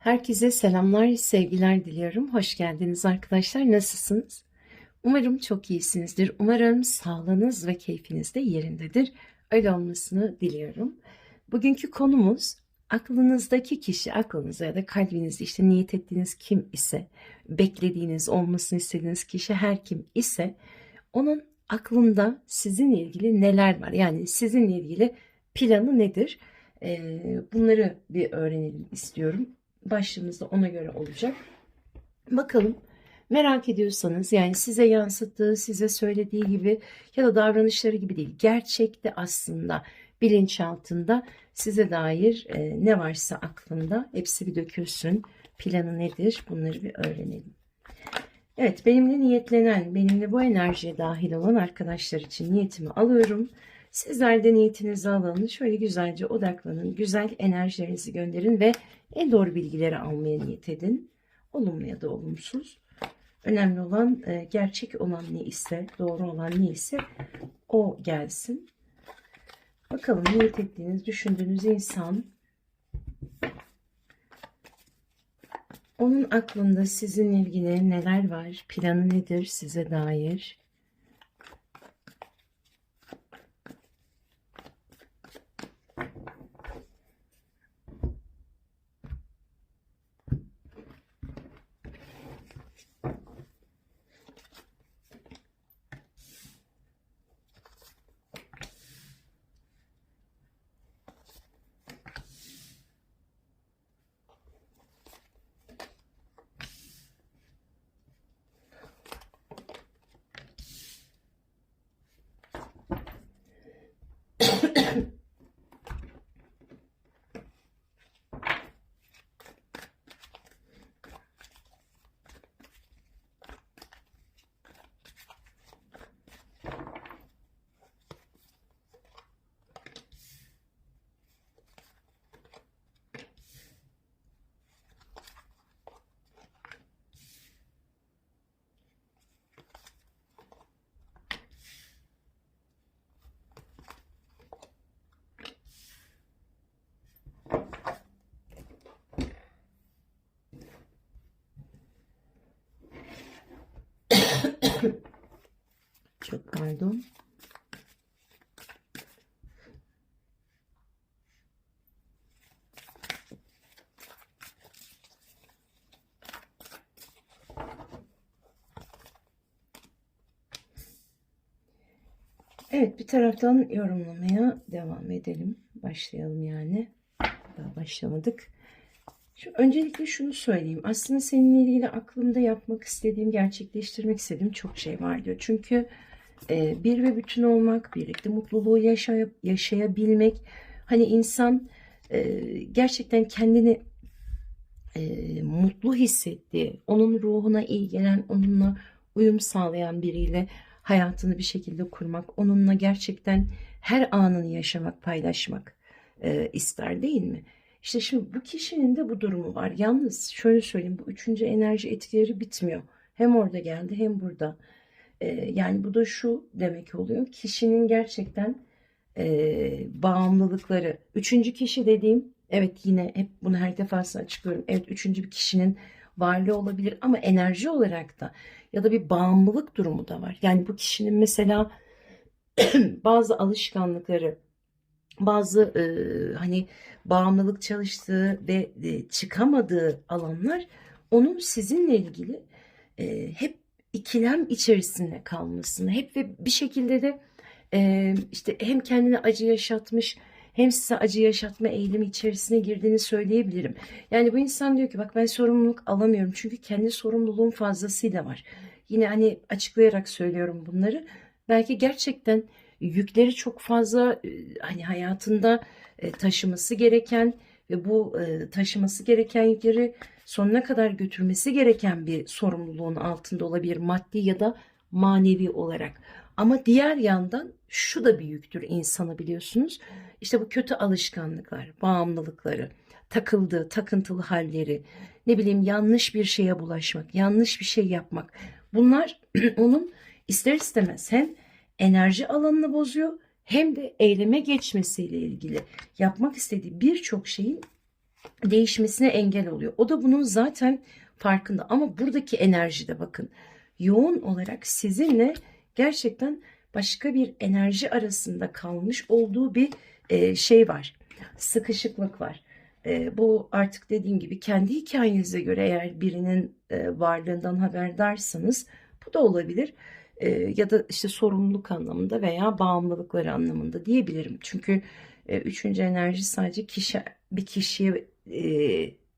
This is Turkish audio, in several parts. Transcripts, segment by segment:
Herkese selamlar, sevgiler diliyorum. Hoş geldiniz arkadaşlar. Nasılsınız? Umarım çok iyisinizdir. Umarım sağlığınız ve keyfiniz de yerindedir. Öyle olmasını diliyorum. Bugünkü konumuz aklınızdaki kişi, aklınızda ya da kalbinizde işte niyet ettiğiniz kim ise, beklediğiniz, olmasını istediğiniz kişi her kim ise onun aklında sizinle ilgili neler var? Yani sizinle ilgili planı nedir? Bunları bir öğrenelim istiyorum. Başlığımız da ona göre olacak. Bakalım merak ediyorsanız yani size yansıttığı, size söylediği gibi ya da davranışları gibi değil. Gerçekte aslında bilinçaltında size dair e, ne varsa aklında hepsi bir dökülsün. Planı nedir? Bunları bir öğrenelim. Evet benimle niyetlenen, benimle bu enerjiye dahil olan arkadaşlar için niyetimi alıyorum. Sizler de niyetinizi alın. Şöyle güzelce odaklanın. Güzel enerjilerinizi gönderin ve en doğru bilgileri almaya niyet edin. Olumlu ya da olumsuz. Önemli olan e, gerçek olan ne ise, doğru olan ne ise o gelsin. Bakalım niyet ettiğiniz, düşündüğünüz insan onun aklında sizinle ilgili neler var, planı nedir size dair? Çok pardon. Evet bir taraftan yorumlamaya devam edelim. Başlayalım yani. Daha başlamadık. Şu, öncelikle şunu söyleyeyim. Aslında seninle ilgili aklımda yapmak istediğim, gerçekleştirmek istediğim çok şey var diyor. Çünkü e, bir ve bütün olmak, birlikte mutluluğu yaşay yaşayabilmek. Hani insan e, gerçekten kendini e, mutlu hissettiği, onun ruhuna iyi gelen, onunla uyum sağlayan biriyle hayatını bir şekilde kurmak, onunla gerçekten her anını yaşamak, paylaşmak e, ister değil mi? İşte şimdi bu kişinin de bu durumu var. Yalnız şöyle söyleyeyim bu üçüncü enerji etkileri bitmiyor. Hem orada geldi hem burada. Ee, yani bu da şu demek oluyor. Kişinin gerçekten e, bağımlılıkları. Üçüncü kişi dediğim evet yine hep bunu her defasında açıklıyorum. Evet üçüncü bir kişinin varlığı olabilir ama enerji olarak da ya da bir bağımlılık durumu da var. Yani bu kişinin mesela bazı alışkanlıkları bazı e, hani bağımlılık çalıştığı ve e, çıkamadığı alanlar onun sizinle ilgili e, hep ikilem içerisinde kalmasını hep ve bir şekilde de e, işte hem kendine acı yaşatmış hem size acı yaşatma eğilimi içerisine girdiğini söyleyebilirim. Yani bu insan diyor ki bak ben sorumluluk alamıyorum çünkü kendi sorumluluğum fazlasıyla var. Yine hani açıklayarak söylüyorum bunları. Belki gerçekten yükleri çok fazla hani hayatında taşıması gereken ve bu taşıması gereken yükleri sonuna kadar götürmesi gereken bir sorumluluğun altında olabilir maddi ya da manevi olarak. Ama diğer yandan şu da bir yüktür insana biliyorsunuz. İşte bu kötü alışkanlıklar, bağımlılıkları, takıldığı, takıntılı halleri, ne bileyim yanlış bir şeye bulaşmak, yanlış bir şey yapmak. Bunlar onun ister istemez hem enerji alanını bozuyor hem de eyleme geçmesiyle ilgili yapmak istediği birçok şeyin değişmesine engel oluyor. O da bunun zaten farkında ama buradaki enerjide bakın yoğun olarak sizinle gerçekten başka bir enerji arasında kalmış olduğu bir e, şey var. Sıkışıklık var. E, bu artık dediğim gibi kendi hikayenize göre eğer birinin e, varlığından haberdarsanız bu da olabilir. E, ya da işte sorumluluk anlamında veya bağımlılıkları anlamında diyebilirim. Çünkü e, üçüncü enerji sadece kişi bir kişiye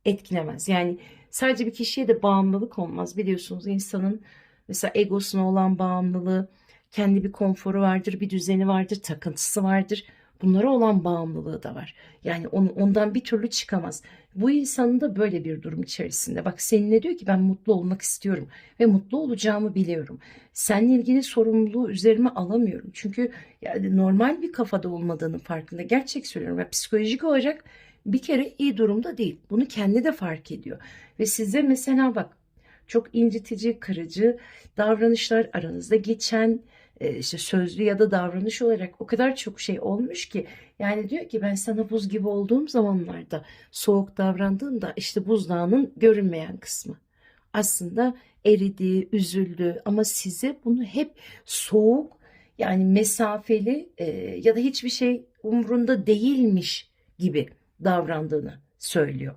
etkilemez. Yani sadece bir kişiye de bağımlılık olmaz. Biliyorsunuz insanın mesela egosuna olan bağımlılığı, kendi bir konforu vardır, bir düzeni vardır, takıntısı vardır. Bunlara olan bağımlılığı da var. Yani onu, ondan bir türlü çıkamaz. Bu insanın da böyle bir durum içerisinde. Bak seninle diyor ki ben mutlu olmak istiyorum ve mutlu olacağımı biliyorum. Seninle ilgili sorumluluğu üzerime alamıyorum. Çünkü yani normal bir kafada olmadığının farkında. Gerçek söylüyorum. Ya psikolojik olarak bir kere iyi durumda değil. Bunu kendi de fark ediyor. Ve size mesela bak çok incitici, kırıcı davranışlar aranızda geçen e, işte sözlü ya da davranış olarak o kadar çok şey olmuş ki yani diyor ki ben sana buz gibi olduğum zamanlarda soğuk davrandığımda işte buzdağının görünmeyen kısmı aslında eridi, üzüldü ama size bunu hep soğuk yani mesafeli e, ya da hiçbir şey umrunda değilmiş gibi davrandığını söylüyor.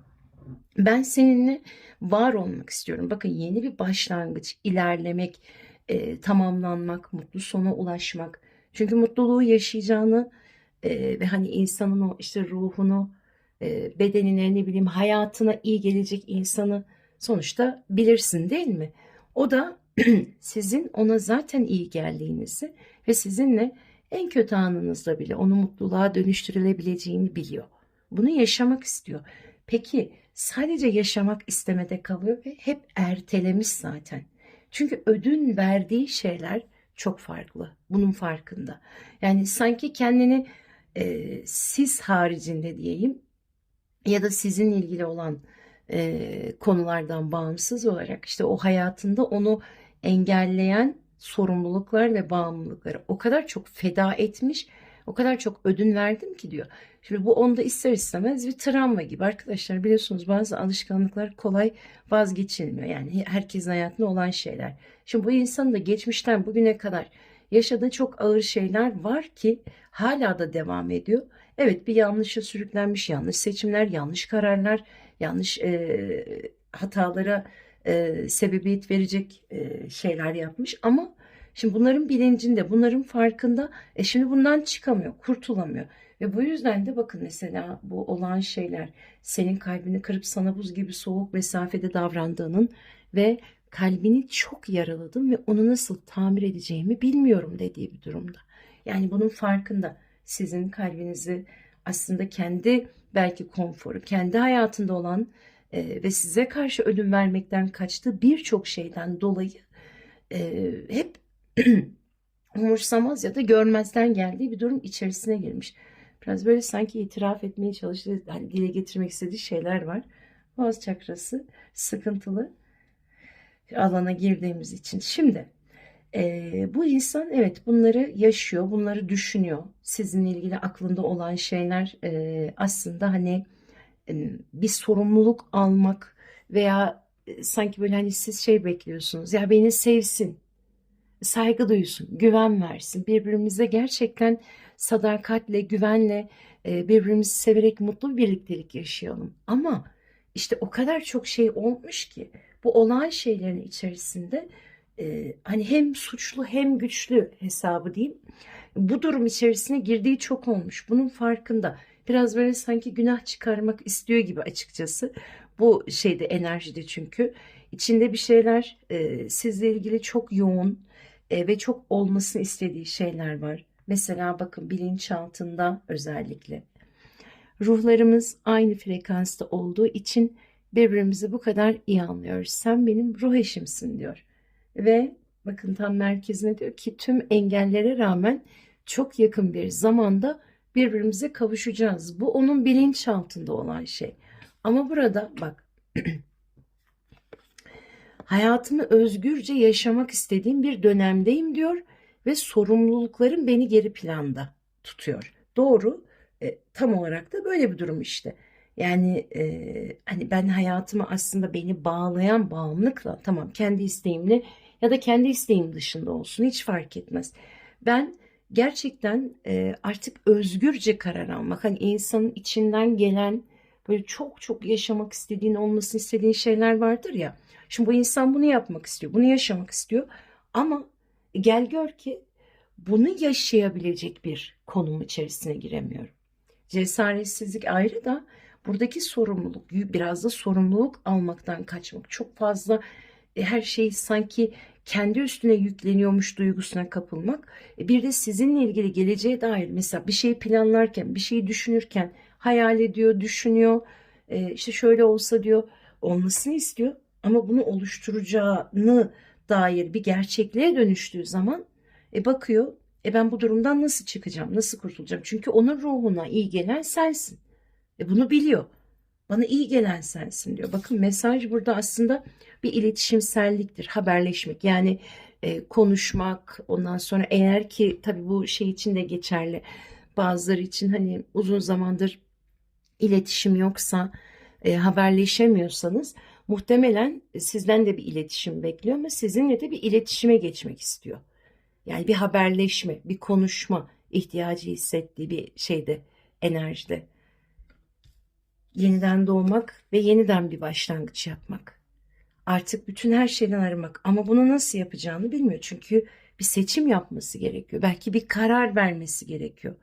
Ben seninle var olmak istiyorum. Bakın yeni bir başlangıç, ilerlemek, e, tamamlanmak, mutlu sona ulaşmak. Çünkü mutluluğu yaşayacağını e, ve hani insanın o işte ruhunu, e, bedenine ne bileyim hayatına iyi gelecek insanı sonuçta bilirsin değil mi? O da sizin ona zaten iyi geldiğinizi ve sizinle en kötü anınızda bile onu mutluluğa dönüştürülebileceğini biliyor. Bunu yaşamak istiyor. Peki sadece yaşamak istemede kalıyor ve hep ertelemiş zaten. Çünkü ödün verdiği şeyler çok farklı. Bunun farkında. Yani sanki kendini e, siz haricinde diyeyim ya da sizinle ilgili olan e, konulardan bağımsız olarak işte o hayatında onu engelleyen sorumluluklar ve bağımlılıkları o kadar çok feda etmiş, o kadar çok ödün verdim ki diyor. Şimdi bu onda ister istemez bir travma gibi arkadaşlar biliyorsunuz bazı alışkanlıklar kolay vazgeçilmiyor. Yani herkesin hayatında olan şeyler. Şimdi bu insanın da geçmişten bugüne kadar yaşadığı çok ağır şeyler var ki hala da devam ediyor. Evet bir yanlışa sürüklenmiş, yanlış seçimler, yanlış kararlar, yanlış e, hatalara e, sebebiyet verecek e, şeyler yapmış ama şimdi bunların bilincinde, bunların farkında e şimdi bundan çıkamıyor, kurtulamıyor. Ve bu yüzden de bakın mesela bu olan şeyler senin kalbini kırıp sana buz gibi soğuk mesafede davrandığının ve kalbini çok yaraladım ve onu nasıl tamir edeceğimi bilmiyorum dediği bir durumda. Yani bunun farkında sizin kalbinizi aslında kendi belki konforu, kendi hayatında olan e, ve size karşı ölüm vermekten kaçtığı birçok şeyden dolayı e, hep umursamaz ya da görmezden geldiği bir durum içerisine girmiş. Biraz böyle sanki itiraf etmeye çalıştığı, hani dile getirmek istediği şeyler var. Boğaz çakrası sıkıntılı alana girdiğimiz için. Şimdi e, bu insan evet bunları yaşıyor, bunları düşünüyor. Sizinle ilgili aklında olan şeyler e, aslında hani e, bir sorumluluk almak veya e, sanki böyle hani siz şey bekliyorsunuz. Ya beni sevsin, saygı duysun, güven versin. Birbirimize gerçekten sadakatle, güvenle e, birbirimizi severek mutlu bir birliktelik yaşayalım. Ama işte o kadar çok şey olmuş ki bu olan şeylerin içerisinde e, hani hem suçlu hem güçlü hesabı diyeyim. Bu durum içerisine girdiği çok olmuş. Bunun farkında. Biraz böyle sanki günah çıkarmak istiyor gibi açıkçası. Bu şeyde enerjide çünkü. içinde bir şeyler e, sizle ilgili çok yoğun e, ve çok olmasını istediği şeyler var. Mesela bakın bilinçaltında özellikle. Ruhlarımız aynı frekansta olduğu için birbirimizi bu kadar iyi anlıyoruz. Sen benim ruh eşimsin diyor. Ve bakın tam merkezine diyor ki tüm engellere rağmen çok yakın bir zamanda birbirimize kavuşacağız. Bu onun bilinçaltında olan şey. Ama burada bak hayatımı özgürce yaşamak istediğim bir dönemdeyim diyor ve sorumluluklarım beni geri planda tutuyor. Doğru, e, tam olarak da böyle bir durum işte. Yani e, hani ben hayatımı aslında beni bağlayan bağımlılıkla tamam kendi isteğimle ya da kendi isteğim dışında olsun hiç fark etmez. Ben gerçekten e, artık özgürce karar almak hani insanın içinden gelen böyle çok çok yaşamak istediğin olmasını istediğin şeyler vardır ya. Şimdi bu insan bunu yapmak istiyor, bunu yaşamak istiyor ama gel gör ki bunu yaşayabilecek bir konum içerisine giremiyorum. Cesaretsizlik ayrı da buradaki sorumluluk biraz da sorumluluk almaktan kaçmak. Çok fazla e, her şeyi sanki kendi üstüne yükleniyormuş duygusuna kapılmak. E, Bir de sizinle ilgili geleceğe dair mesela bir şeyi planlarken, bir şeyi düşünürken hayal ediyor, düşünüyor. E, işte şöyle olsa diyor, olmasını istiyor ama bunu oluşturacağını dair bir gerçekliğe dönüştüğü zaman e bakıyor, e ben bu durumdan nasıl çıkacağım, nasıl kurtulacağım? Çünkü onun ruhuna iyi gelen sensin. E bunu biliyor. Bana iyi gelen sensin diyor. Bakın mesaj burada aslında bir iletişimselliktir, haberleşmek. Yani e, konuşmak, ondan sonra eğer ki tabii bu şey için de geçerli. Bazıları için hani uzun zamandır iletişim yoksa, e, haberleşemiyorsanız muhtemelen sizden de bir iletişim bekliyor ama sizinle de bir iletişime geçmek istiyor. Yani bir haberleşme, bir konuşma ihtiyacı hissettiği bir şeyde, enerjide. Yeniden doğmak ve yeniden bir başlangıç yapmak. Artık bütün her şeyden arınmak ama bunu nasıl yapacağını bilmiyor. Çünkü bir seçim yapması gerekiyor. Belki bir karar vermesi gerekiyor.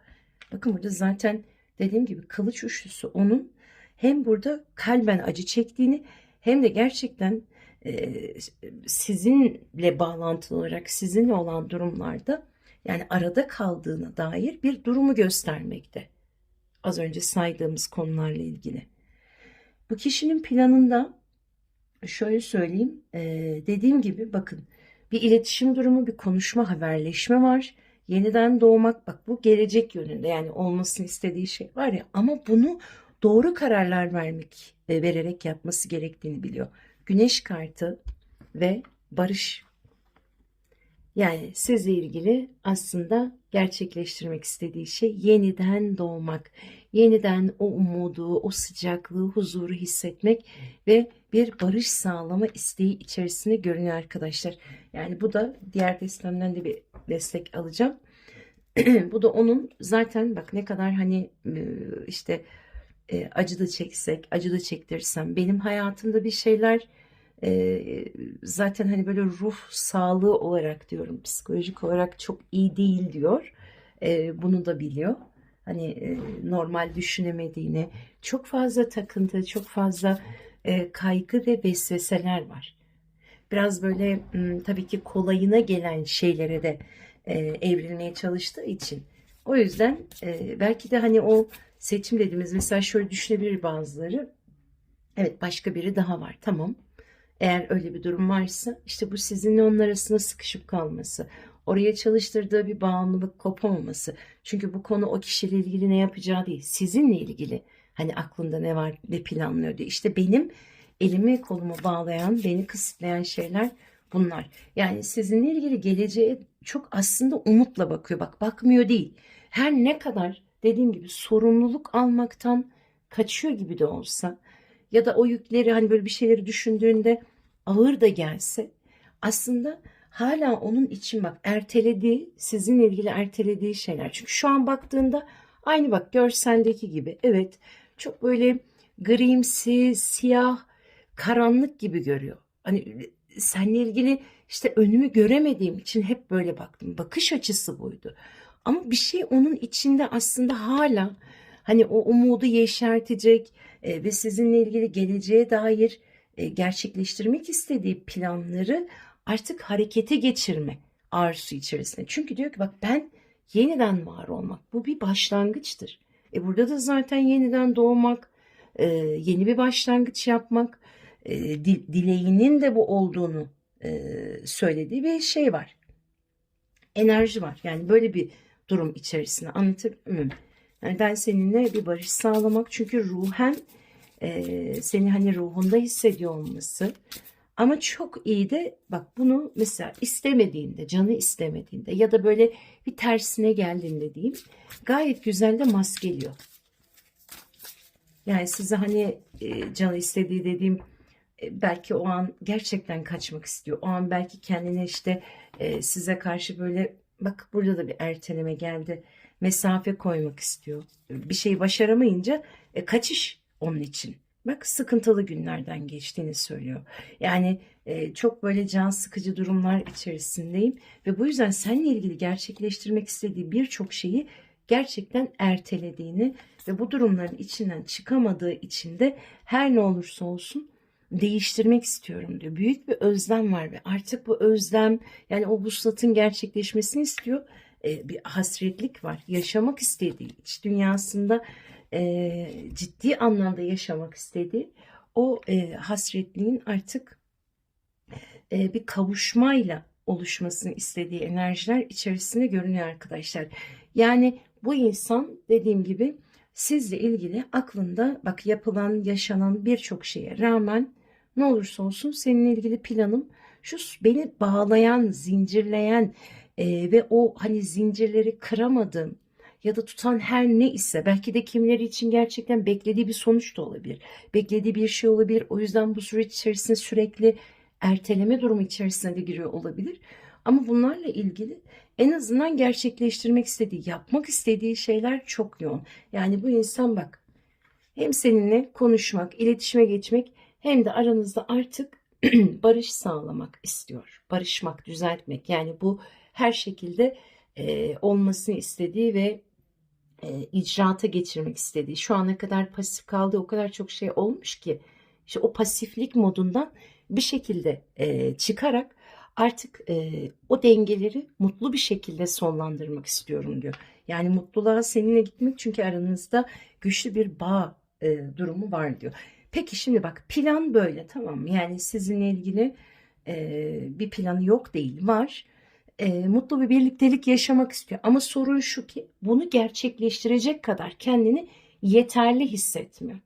Bakın burada zaten dediğim gibi kılıç üçlüsü onun hem burada kalben acı çektiğini hem de gerçekten e, sizinle bağlantılı olarak sizinle olan durumlarda yani arada kaldığına dair bir durumu göstermekte. Az önce saydığımız konularla ilgili. Bu kişinin planında şöyle söyleyeyim e, dediğim gibi bakın bir iletişim durumu bir konuşma haberleşme var. Yeniden doğmak bak bu gelecek yönünde yani olmasını istediği şey var ya ama bunu doğru kararlar vermek e, vererek yapması gerektiğini biliyor. Güneş kartı ve barış. Yani sizle ilgili aslında gerçekleştirmek istediği şey yeniden doğmak, yeniden o umudu, o sıcaklığı, huzuru hissetmek ve bir barış sağlama isteği içerisinde görünüyor arkadaşlar. Yani bu da diğer destemden de bir destek alacağım. bu da onun zaten bak ne kadar hani işte e, acı da çeksek, acı da çektirsem benim hayatımda bir şeyler e, zaten hani böyle ruh sağlığı olarak diyorum psikolojik olarak çok iyi değil diyor. E, bunu da biliyor. Hani e, normal düşünemediğini, çok fazla takıntı, çok fazla e, kaygı ve vesveseler var. Biraz böyle tabii ki kolayına gelen şeylere de e, evrilmeye çalıştığı için. O yüzden e, belki de hani o seçim dediğimiz mesela şöyle düşünebilir bazıları. Evet başka biri daha var tamam. Eğer öyle bir durum varsa işte bu sizinle onun arasında sıkışıp kalması. Oraya çalıştırdığı bir bağımlılık kopamaması. Çünkü bu konu o kişiyle ilgili ne yapacağı değil. Sizinle ilgili. Hani aklında ne var ne planlıyor diye. İşte benim elimi kolumu bağlayan, beni kısıtlayan şeyler bunlar. Yani sizinle ilgili geleceğe çok aslında umutla bakıyor. Bak bakmıyor değil. Her ne kadar dediğim gibi sorumluluk almaktan kaçıyor gibi de olsa ya da o yükleri hani böyle bir şeyleri düşündüğünde ağır da gelse aslında hala onun için bak ertelediği sizinle ilgili ertelediği şeyler. Çünkü şu an baktığında aynı bak görseldeki gibi evet çok böyle grimsi, siyah, karanlık gibi görüyor. Hani seninle ilgili işte önümü göremediğim için hep böyle baktım. Bakış açısı buydu. Ama bir şey onun içinde aslında hala hani o umudu yeşertecek e, ve sizinle ilgili geleceğe dair e, gerçekleştirmek istediği planları artık harekete geçirme arzusu içerisinde. Çünkü diyor ki bak ben yeniden var olmak bu bir başlangıçtır. E burada da zaten yeniden doğmak, e, yeni bir başlangıç yapmak, dileğinin de bu olduğunu söylediği bir şey var. Enerji var. Yani böyle bir durum içerisinde anlatabiliyor muyum? Yani ben seninle bir barış sağlamak çünkü ruhen e, seni hani ruhunda hissediyor olması ama çok iyi de bak bunu mesela istemediğinde, canı istemediğinde ya da böyle bir tersine geldiğinde diyeyim gayet güzel de maskeliyor. Yani size hani e, canı istediği dediğim e, belki o an gerçekten kaçmak istiyor. O an belki kendine işte e, size karşı böyle bak burada da bir erteleme geldi. Mesafe koymak istiyor. Bir şeyi başaramayınca e, kaçış onun için. Bak sıkıntılı günlerden geçtiğini söylüyor. Yani e, çok böyle can sıkıcı durumlar içerisindeyim ve bu yüzden seninle ilgili gerçekleştirmek istediği birçok şeyi gerçekten ertelediğini ve bu durumların içinden çıkamadığı için de her ne olursa olsun değiştirmek istiyorum diyor. Büyük bir özlem var ve artık bu özlem yani o vuslatın gerçekleşmesini istiyor. E, bir hasretlik var. Yaşamak istediği, iç dünyasında e, ciddi anlamda yaşamak istediği o e, hasretliğin artık e, bir kavuşmayla oluşmasını istediği enerjiler içerisinde görünüyor arkadaşlar. Yani bu insan dediğim gibi sizle ilgili aklında bak yapılan, yaşanan birçok şeye rağmen ne olursa olsun seninle ilgili planım şu beni bağlayan, zincirleyen e, ve o hani zincirleri kıramadığım ya da tutan her ne ise belki de kimileri için gerçekten beklediği bir sonuç da olabilir. Beklediği bir şey olabilir. O yüzden bu süreç içerisinde sürekli erteleme durumu içerisine de giriyor olabilir. Ama bunlarla ilgili en azından gerçekleştirmek istediği, yapmak istediği şeyler çok yoğun. Yani bu insan bak hem seninle konuşmak, iletişime geçmek hem de aranızda artık barış sağlamak istiyor. Barışmak, düzeltmek. Yani bu her şekilde e, olmasını istediği ve e, icraata geçirmek istediği. Şu ana kadar pasif kaldığı o kadar çok şey olmuş ki işte o pasiflik modundan bir şekilde e, çıkarak artık e, o dengeleri mutlu bir şekilde sonlandırmak istiyorum diyor. Yani mutluluğa seninle gitmek çünkü aranızda güçlü bir bağ e, durumu var diyor. Peki şimdi bak plan böyle tamam mı? Yani sizinle ilgili e, bir planı yok değil var. E, mutlu bir birliktelik yaşamak istiyor. Ama sorun şu ki bunu gerçekleştirecek kadar kendini yeterli hissetmiyor.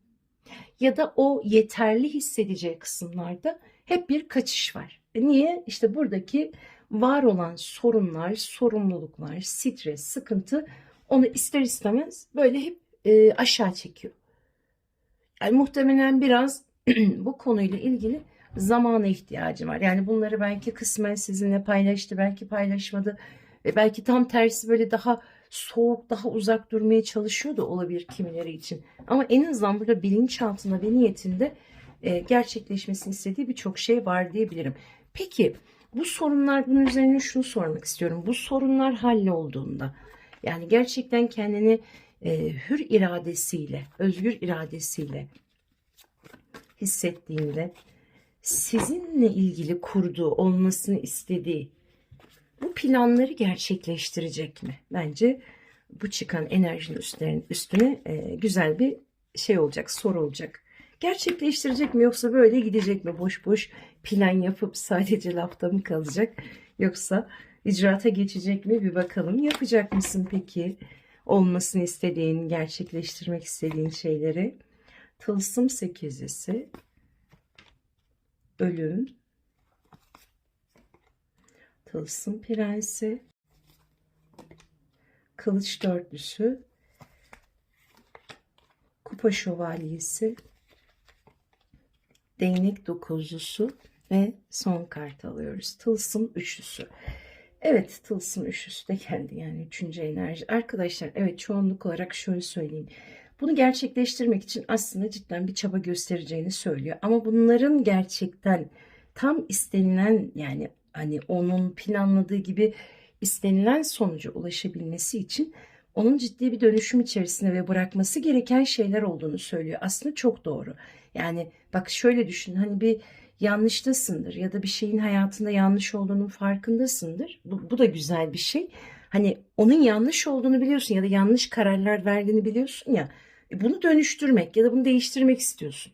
Ya da o yeterli hissedeceği kısımlarda hep bir kaçış var. E niye? İşte buradaki var olan sorunlar, sorumluluklar, stres, sıkıntı onu ister istemez böyle hep e, aşağı çekiyor. Yani muhtemelen biraz bu konuyla ilgili zamana ihtiyacı var. Yani bunları belki kısmen sizinle paylaştı, belki paylaşmadı ve belki tam tersi böyle daha soğuk, daha uzak durmaya çalışıyor da olabilir kimileri için. Ama en azından burada bilinçaltında ve niyetinde e, gerçekleşmesini istediği birçok şey var diyebilirim. Peki bu sorunlar bunun üzerine şunu sormak istiyorum. Bu sorunlar hallolduğunda yani gerçekten kendini e, hür iradesiyle, özgür iradesiyle hissettiğinde sizinle ilgili kurduğu, olmasını istediği bu planları gerçekleştirecek mi? Bence bu çıkan enerjinin üstüne, üstüne e, güzel bir şey olacak, soru olacak. Gerçekleştirecek mi yoksa böyle gidecek mi? Boş boş plan yapıp sadece lafta mı kalacak? Yoksa icraata geçecek mi? Bir bakalım. Yapacak mısın peki? Olmasını istediğin, gerçekleştirmek istediğin şeyleri. Tılsım sekizlisi. Ölüm. Tılsım prensi. Kılıç dörtlüsü. Kupa şövalyesi değnek dokuzlusu ve son kart alıyoruz. Tılsım üçlüsü. Evet tılsım üçlüsü de geldi yani üçüncü enerji. Arkadaşlar evet çoğunluk olarak şöyle söyleyeyim. Bunu gerçekleştirmek için aslında cidden bir çaba göstereceğini söylüyor. Ama bunların gerçekten tam istenilen yani hani onun planladığı gibi istenilen sonuca ulaşabilmesi için onun ciddi bir dönüşüm içerisinde ve bırakması gereken şeyler olduğunu söylüyor. Aslında çok doğru. Yani bak şöyle düşün hani bir yanlıştasındır ya da bir şeyin hayatında yanlış olduğunun farkındasındır. Bu, bu da güzel bir şey. Hani onun yanlış olduğunu biliyorsun ya da yanlış kararlar verdiğini biliyorsun ya. E, bunu dönüştürmek ya da bunu değiştirmek istiyorsun.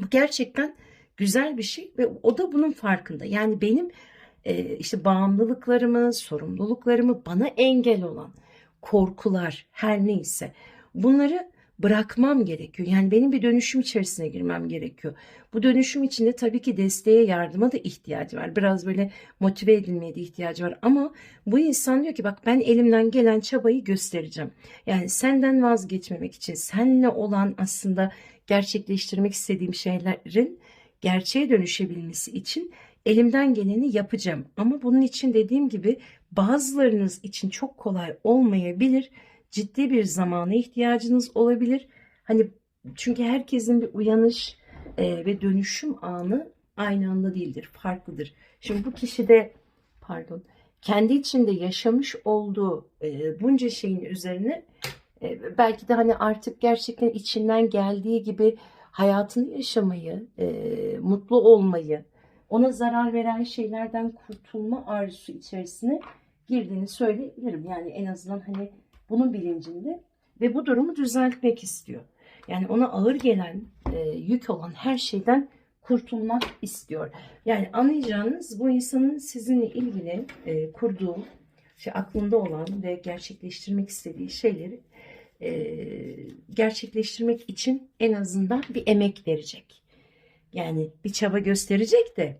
Bu gerçekten güzel bir şey ve o da bunun farkında. Yani benim e, işte bağımlılıklarımı, sorumluluklarımı bana engel olan korkular her neyse bunları bırakmam gerekiyor. Yani benim bir dönüşüm içerisine girmem gerekiyor. Bu dönüşüm içinde tabii ki desteğe, yardıma da ihtiyacı var. Biraz böyle motive edilmeye de ihtiyacı var. Ama bu insan diyor ki bak ben elimden gelen çabayı göstereceğim. Yani senden vazgeçmemek için, seninle olan aslında gerçekleştirmek istediğim şeylerin gerçeğe dönüşebilmesi için elimden geleni yapacağım. Ama bunun için dediğim gibi bazılarınız için çok kolay olmayabilir. Ciddi bir zamana ihtiyacınız olabilir. Hani çünkü herkesin bir uyanış e, ve dönüşüm anı aynı anda değildir, farklıdır. Şimdi bu kişi de pardon kendi içinde yaşamış olduğu e, bunca şeyin üzerine e, belki de hani artık gerçekten içinden geldiği gibi hayatını yaşamayı, e, mutlu olmayı, ona zarar veren şeylerden kurtulma arzusu içerisine girdiğini söyleyebilirim. Yani en azından hani bunun bilincinde ve bu durumu düzeltmek istiyor. Yani ona ağır gelen, e, yük olan her şeyden kurtulmak istiyor. Yani anlayacağınız bu insanın sizinle ilgili e, kurduğu, işte aklında olan ve gerçekleştirmek istediği şeyleri e, gerçekleştirmek için en azından bir emek verecek. Yani bir çaba gösterecek de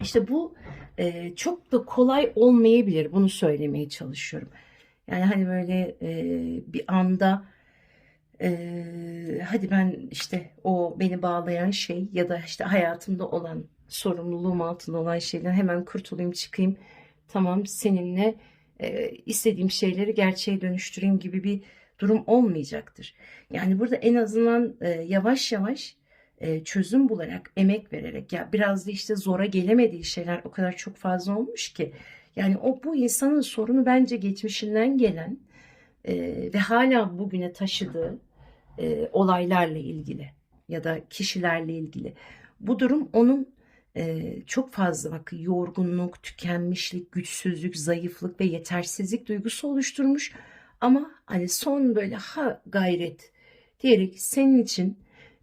işte bu e, çok da kolay olmayabilir. Bunu söylemeye çalışıyorum. Yani hani böyle e, bir anda e, hadi ben işte o beni bağlayan şey ya da işte hayatımda olan sorumluluğum altında olan şeyden hemen kurtulayım çıkayım. Tamam seninle e, istediğim şeyleri gerçeğe dönüştüreyim gibi bir durum olmayacaktır. Yani burada en azından e, yavaş yavaş e, çözüm bularak, emek vererek ya biraz da işte zora gelemediği şeyler o kadar çok fazla olmuş ki. Yani o bu insanın sorunu bence geçmişinden gelen e, ve hala bugüne taşıdığı e, olaylarla ilgili ya da kişilerle ilgili. Bu durum onun e, çok fazla bak yorgunluk, tükenmişlik, güçsüzlük, zayıflık ve yetersizlik duygusu oluşturmuş. Ama hani son böyle ha gayret diyerek senin için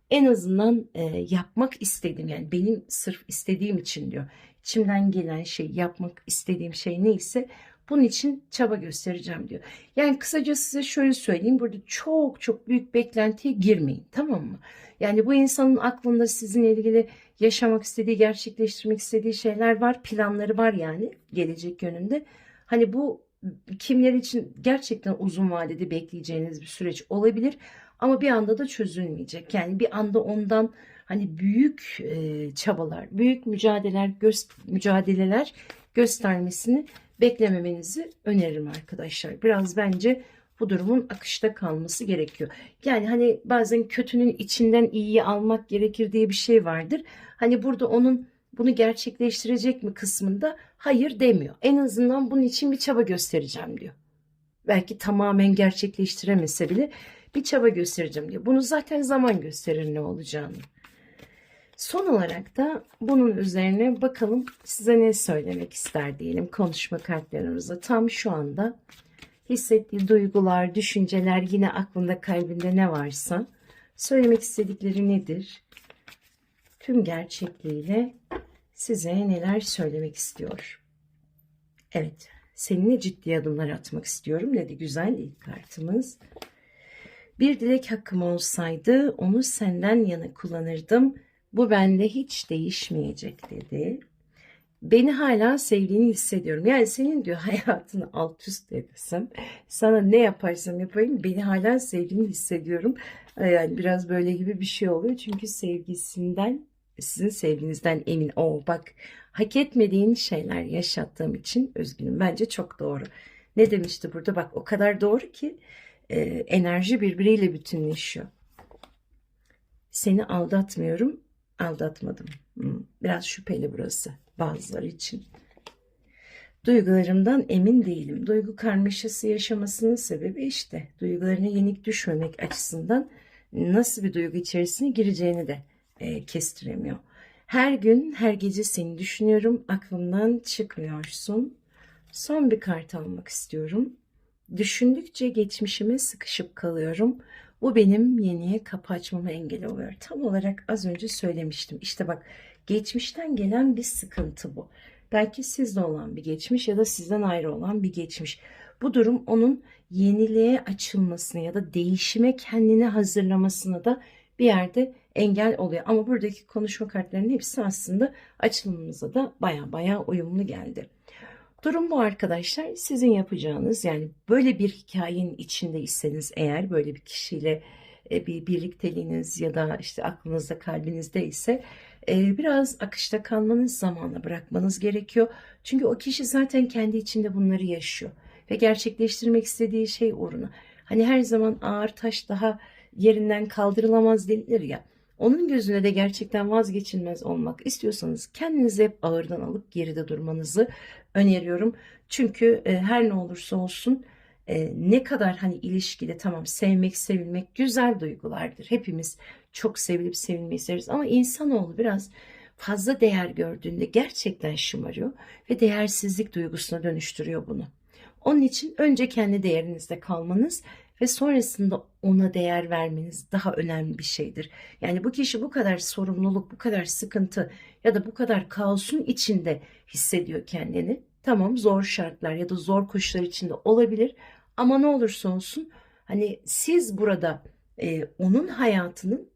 en azından e, yapmak istediğim yani benim sırf istediğim için diyor. İçimden gelen şey yapmak istediğim şey neyse bunun için çaba göstereceğim diyor. Yani kısaca size şöyle söyleyeyim. Burada çok çok büyük beklentiye girmeyin. Tamam mı? Yani bu insanın aklında sizinle ilgili yaşamak istediği, gerçekleştirmek istediği şeyler var. Planları var yani gelecek yönünde. Hani bu kimler için gerçekten uzun vadede bekleyeceğiniz bir süreç olabilir. Ama bir anda da çözülmeyecek. Yani bir anda ondan hani büyük e, çabalar, büyük mücadeleler, göz, mücadeleler göstermesini beklememenizi öneririm arkadaşlar. Biraz bence bu durumun akışta kalması gerekiyor. Yani hani bazen kötünün içinden iyiyi almak gerekir diye bir şey vardır. Hani burada onun bunu gerçekleştirecek mi kısmında hayır demiyor. En azından bunun için bir çaba göstereceğim diyor. Belki tamamen gerçekleştiremese bile bir çaba göstereceğim diyor. Bunu zaten zaman gösterir ne olacağını. Son olarak da bunun üzerine bakalım size ne söylemek ister diyelim konuşma kartlarımızda. Tam şu anda hissettiği duygular, düşünceler yine aklında kalbinde ne varsa söylemek istedikleri nedir? Tüm gerçekliğiyle size neler söylemek istiyor? Evet, seninle ciddi adımlar atmak istiyorum dedi güzel ilk kartımız. Bir dilek hakkım olsaydı onu senden yana kullanırdım. Bu bende hiç değişmeyecek dedi. Beni hala sevdiğini hissediyorum. Yani senin diyor hayatını alt üst edersem, sana ne yaparsam yapayım beni hala sevdiğini hissediyorum. Yani biraz böyle gibi bir şey oluyor. Çünkü sevgisinden, sizin sevginizden emin. O bak hak etmediğin şeyler yaşattığım için üzgünüm. Bence çok doğru. Ne demişti burada? Bak o kadar doğru ki e, enerji birbiriyle bütünleşiyor. Seni aldatmıyorum, aldatmadım. Biraz şüpheli burası bazıları için. Duygularımdan emin değilim. Duygu karmaşası yaşamasının sebebi işte duygularına yenik düşmemek açısından nasıl bir duygu içerisine gireceğini de e, kestiremiyor. Her gün, her gece seni düşünüyorum. Aklımdan çıkmıyorsun. Son bir kart almak istiyorum. Düşündükçe geçmişime sıkışıp kalıyorum. Bu benim yeniye kapı açmama engel oluyor. Tam olarak az önce söylemiştim. İşte bak geçmişten gelen bir sıkıntı bu. Belki sizde olan bir geçmiş ya da sizden ayrı olan bir geçmiş. Bu durum onun yeniliğe açılmasını ya da değişime kendini hazırlamasına da bir yerde engel oluyor. Ama buradaki konuşma kartlarının hepsi aslında açılımımıza da baya baya uyumlu geldi. Durum bu arkadaşlar. Sizin yapacağınız yani böyle bir hikayenin içindeyseniz eğer böyle bir kişiyle e, bir birlikteliğiniz ya da işte aklınızda kalbinizde ise e, biraz akışta kalmanız zamanla bırakmanız gerekiyor. Çünkü o kişi zaten kendi içinde bunları yaşıyor ve gerçekleştirmek istediği şey uğruna. Hani her zaman ağır taş daha yerinden kaldırılamaz denilir ya. Onun gözüne de gerçekten vazgeçilmez olmak istiyorsanız kendinizi hep ağırdan alıp geride durmanızı öneriyorum. Çünkü e, her ne olursa olsun e, ne kadar hani ilişkide tamam sevmek, sevilmek güzel duygulardır. Hepimiz çok sevilip sevilmeyi isteriz ama insanoğlu biraz fazla değer gördüğünde gerçekten şımarıyor ve değersizlik duygusuna dönüştürüyor bunu. Onun için önce kendi değerinizde kalmanız ve sonrasında ona değer vermeniz daha önemli bir şeydir. Yani bu kişi bu kadar sorumluluk, bu kadar sıkıntı ya da bu kadar kaosun içinde hissediyor kendini. Tamam zor şartlar ya da zor koşullar içinde olabilir ama ne olursa olsun hani siz burada e, onun hayatının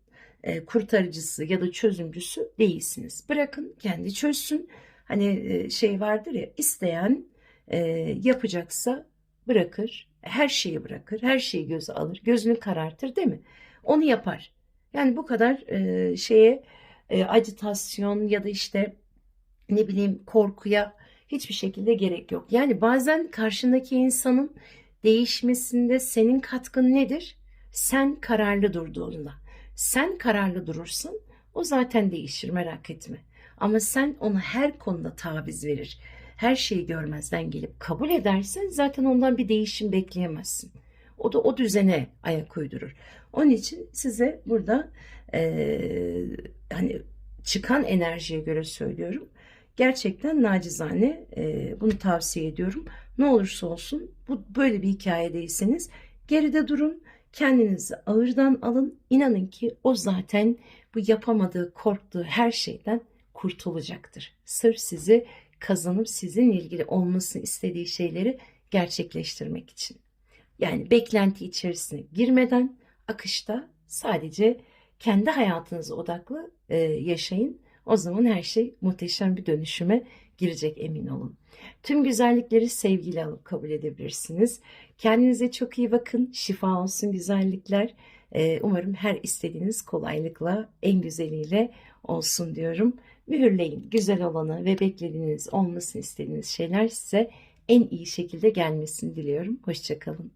e, kurtarıcısı ya da çözümcüsü değilsiniz. Bırakın kendi çözsün. Hani e, şey vardır ya isteyen e, yapacaksa bırakır, her şeyi bırakır, her şeyi göze alır, gözünü karartır değil mi? Onu yapar. Yani bu kadar e, şeye e, acitasyon ya da işte ne bileyim korkuya hiçbir şekilde gerek yok. Yani bazen karşındaki insanın değişmesinde senin katkın nedir? Sen kararlı durduğunda. Sen kararlı durursun, o zaten değişir merak etme. Ama sen ona her konuda taviz verir her şeyi görmezden gelip kabul edersen zaten ondan bir değişim bekleyemezsin. O da o düzene ayak uydurur. Onun için size burada e, hani çıkan enerjiye göre söylüyorum. Gerçekten nacizane e, bunu tavsiye ediyorum. Ne olursa olsun bu böyle bir hikayedeyseniz geride durun. Kendinizi ağırdan alın. İnanın ki o zaten bu yapamadığı, korktuğu her şeyden kurtulacaktır. Sır sizi kazanıp sizinle ilgili olmasını istediği şeyleri gerçekleştirmek için. Yani beklenti içerisine girmeden akışta sadece kendi hayatınıza odaklı e, yaşayın. O zaman her şey muhteşem bir dönüşüme girecek emin olun. Tüm güzellikleri sevgiyle alıp kabul edebilirsiniz. Kendinize çok iyi bakın. Şifa olsun güzellikler. E, umarım her istediğiniz kolaylıkla en güzeliyle olsun diyorum. Mühürleyin güzel olanı ve beklediğiniz olmasını istediğiniz şeyler size en iyi şekilde gelmesini diliyorum. Hoşçakalın.